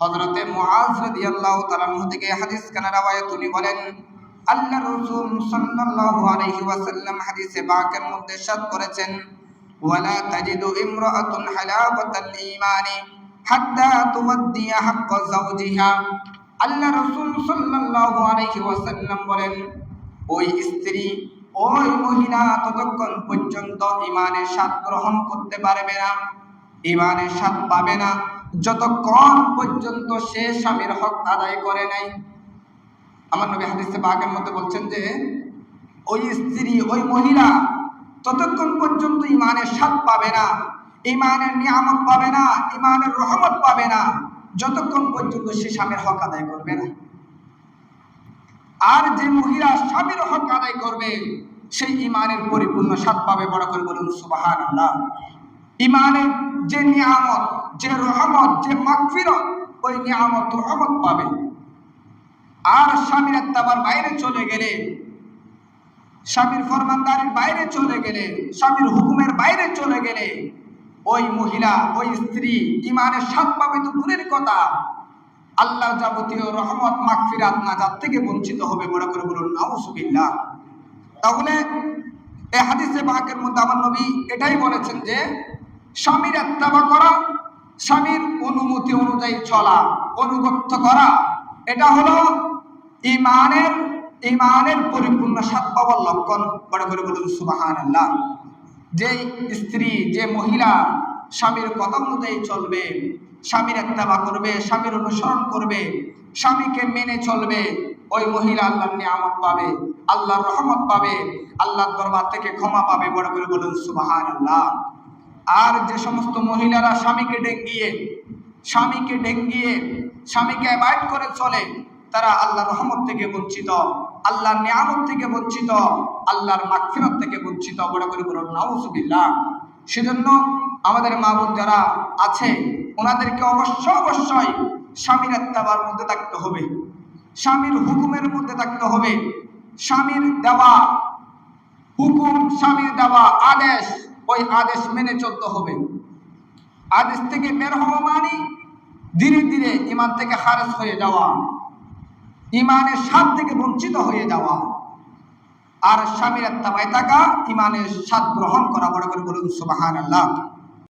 হযরতে মুআজ রাদিয়াল্লাহু তাআলা আনহু থেকে হাদিস কানা রাওয়ায়াত উনি বলেন, আল্লাহ রাসূল সাল্লাল্লাহু আলাইহি ওয়াসাল্লাম হাদিসে পাকের মধ্যে ইরশাদ করেছেন, ওয়ালা তাজিদু ইমরাআতুন হালাওয়াতাল ঈমানি হাত্তা তুমাদ্দিয়া হাক্কা যাওজিহা। আল্লাহ রাসূল সাল্লাল্লাহু আলাইহি ওয়াসাল্লাম বলেন, ওই স্ত্রী ওই মহিলা ততক্ষণ পর্যন্ত ইমানের স্বাদ গ্রহণ করতে পারবে না। ইমানের স্বাদ পাবে না। যতক্ষণ পর্যন্ত সে স্বামীর হক আদায় করে নাই। আমার নবী হাদিসে বাগের মধ্যে বলছেন যে, ওই স্ত্রী, ওই মহিলা ততক্ষণ পর্যন্ত ইমানের স্বাদ পাবে না, ইমানের নিয়ামত পাবে না, ইমানের রহমত পাবে না, যতক্ষণ পর্যন্ত সে স্বামীর হক আদায় করবে না। আর যে মহিলা স্বামীর হক আদায় করবে, সেই ইমানের পরিপূর্ণ স্বাদ পাবে। বড় করে বলুন আল্লাহ ইমানের যে নিয়ামত, যে রহমত, যে মাগফিরত, ওই নিয়ামত রহমত পাবে। আর স্বামীর আত্মাবার বাইরে চলে গেলে, স্বামীর ফরমানদারির বাইরে চলে গেলে, স্বামীর হুকুমের বাইরে চলে গেলে, ওই মহিলা, ওই স্ত্রী ইমানের স্বাদ পাবে তো দূরের কথা। আল্লাহ যাবতীয় রহমত, মাগফিরাত নাজাত থেকে বঞ্চিত হবে বড় করে বলুন, নাউজুবিল্লাহ। তাহলে এই হাদিসে পাকের মধ্যে আমার নবী এটাই বলেছেন যে স্বামীর আত্মাবা করা, স্বামীর অনুমতি অনুযায়ী চলা, অনুগত্য করা, এটা হলো ইমানের ইমানের পরিপূর্ণ সাত পাওয়ার লক্ষণ বড় করে বলুন সুবাহান আল্লাহ যে স্ত্রী, যে মহিলা স্বামীর কথা অনুযায়ী চলবে, স্বামীর একতাবা করবে, স্বামীর অনুসরণ করবে, স্বামীকে মেনে চলবে, ওই মহিলা আল্লাহর নিয়ামত পাবে, আল্লাহর রহমত পাবে, আল্লাহর দরবার থেকে ক্ষমা পাবে বড় করে বলুন সুবাহান আল্লাহ আর যে সমস্ত মহিলারা স্বামীকে ডেঙ্গিয়ে স্বামীকে ডেঙ্গিয়ে, স্বামীকে অ্যাভয়েড করে চলে, তারা আল্লাহর রহমত থেকে বঞ্চিত, আল্লাহর নিয়ামত থেকে বঞ্চিত, আল্লাহর মাগফিরত থেকে বঞ্চিত। বড় করে বলুন, নাউজুবিল্লাহ। সেজন্য আমাদের মা বোন যারা আছে, ওনাদেরকে অবশ্য অবশ্যই স্বামীর আত্মাবার মধ্যে থাকতে হবে। স্বামীর হুকুমের মধ্যে থাকতে হবে। স্বামীর দেওয়া হুকুম, স্বামীর দেওয়া আদেশ ওই আদেশ মেনে চলতে হবে। আদেশ থেকে বের হওয়া মানে ধীরে ধীরে ইমান থেকে খারেজ হয়ে যাওয়া ইমানের স্বাদ থেকে বঞ্চিত হয়ে যাওয়া। আর স্বামীর আত্মাবায় থাকা ইমানের স্বাদ গ্রহণ করা, বড় করে বলুন সুবাহান আল্লাহ